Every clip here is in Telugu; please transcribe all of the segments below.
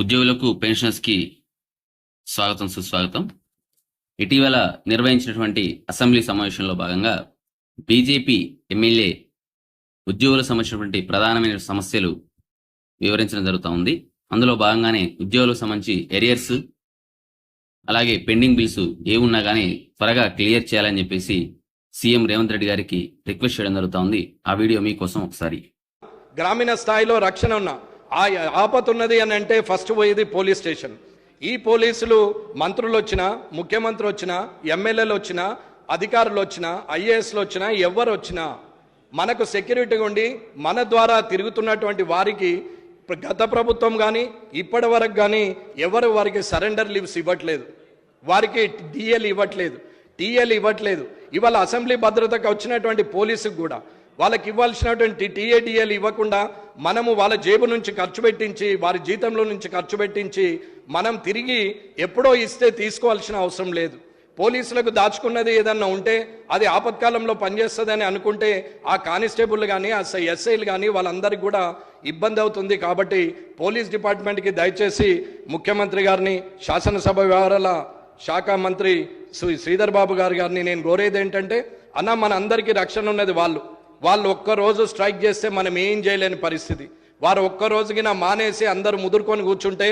ఉద్యోగులకు పెన్షనర్స్కి స్వాగతం సుస్వాగతం. ఇటీవల నిర్వహించినటువంటి అసెంబ్లీ సమావేశంలో భాగంగా బీజేపీ ఎమ్మెల్యే ఉద్యోగుల సంబంధించినటువంటి ప్రధానమైన సమస్యలు వివరించడం జరుగుతూ ఉంది. అందులో భాగంగానే ఉద్యోగులకు సంబంధించి ఎరియర్స్ అలాగే పెండింగ్ బిల్స్ ఏమున్నా కానీ త్వరగా క్లియర్ చేయాలని చెప్పేసి సీఎం రేవంత్ రెడ్డి గారికి రిక్వెస్ట్ చేయడం జరుగుతూ ఉంది. ఆ వీడియో మీకోసం ఒకసారి. గ్రామీణ స్థాయిలో రక్షణ ఉన్న ఆ ఆపతున్నది అని అంటే ఫస్ట్ పోయేది పోలీస్ స్టేషన్. ఈ పోలీసులు మంత్రులు వచ్చినా ముఖ్యమంత్రి వచ్చినా ఎమ్మెల్యేలు వచ్చినా అధికారులు వచ్చినా ఐఏఎస్లు వచ్చినా ఎవరు వచ్చినా మనకు సెక్యూరిటీ ఉండి మన ద్వారా తిరుగుతున్నటువంటి వారికి గత ప్రభుత్వం కానీ ఇప్పటి వరకు కానీ ఎవరు వారికి సరెండర్ లీవ్స్ ఇవ్వట్లేదు. వారికి డిఎల్ ఇవ్వట్లేదు. టీఎల్ ఇవ్వట్లేదు. ఇవాళ అసెంబ్లీ భద్రతకు వచ్చినటువంటి పోలీసుకు కూడా వాళ్ళకి ఇవ్వాల్సినటువంటి టీఏడిఏలు ఇవ్వకుండా మనము వాళ్ళ జేబు నుంచి ఖర్చు పెట్టించి వారి జీతంలో నుంచి ఖర్చు పెట్టించి మనం తిరిగి ఎప్పుడో ఇస్తే తీసుకోవాల్సిన అవసరం లేదు. పోలీసులకు దాచుకున్నది ఏదన్నా ఉంటే అది ఆపత్కాలంలో పనిచేస్తుందని అనుకుంటే ఆ కానిస్టేబుల్ కానీ ఆ ఎస్ఐలు కానీ వాళ్ళందరికీ కూడా ఇబ్బంది అవుతుంది కాబట్టి పోలీస్ డిపార్ట్మెంట్కి దయచేసి ముఖ్యమంత్రి గారిని శాసనసభ వ్యవహారాల శాఖ మంత్రి శ్రీ శ్రీధర్ బాబు గారు గారిని నేను కోరేది ఏంటంటే అన్న మన అందరికీ రక్షణ ఉన్నది వాళ్ళు. వాళ్ళు ఒక్క రోజు స్ట్రైక్ చేస్తే మనం ఏం చేయలేని పరిస్థితి. వారు ఒక్కరోజుకినా మానేసి అందరూ ముదుర్కొని కూర్చుంటే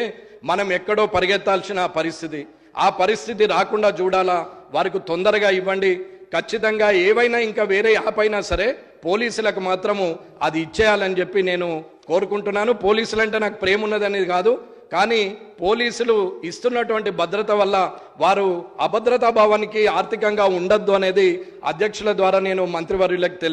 మనం ఎక్కడో పరిగెత్తాల్సిన పరిస్థితి. ఆ పరిస్థితి రాకుండా చూడాలా? వారికి తొందరగా ఇవ్వండి. ఖచ్చితంగా ఏవైనా ఇంకా వేరే యాప్ అయినా సరే పోలీసులకు మాత్రము అది ఇచ్చేయాలని చెప్పి నేను కోరుకుంటున్నాను. పోలీసులు అంటే నాకు ప్రేమ ఉన్నదనేది కాదు. కానీ పోలీసులు ఇస్తున్నటువంటి భద్రత వల్ల వారు అభద్రతా భావానికి ఆర్థికంగా ఉండద్దు అనేది అధ్యక్షుల ద్వారా నేను మంత్రివర్యులకు తెలియ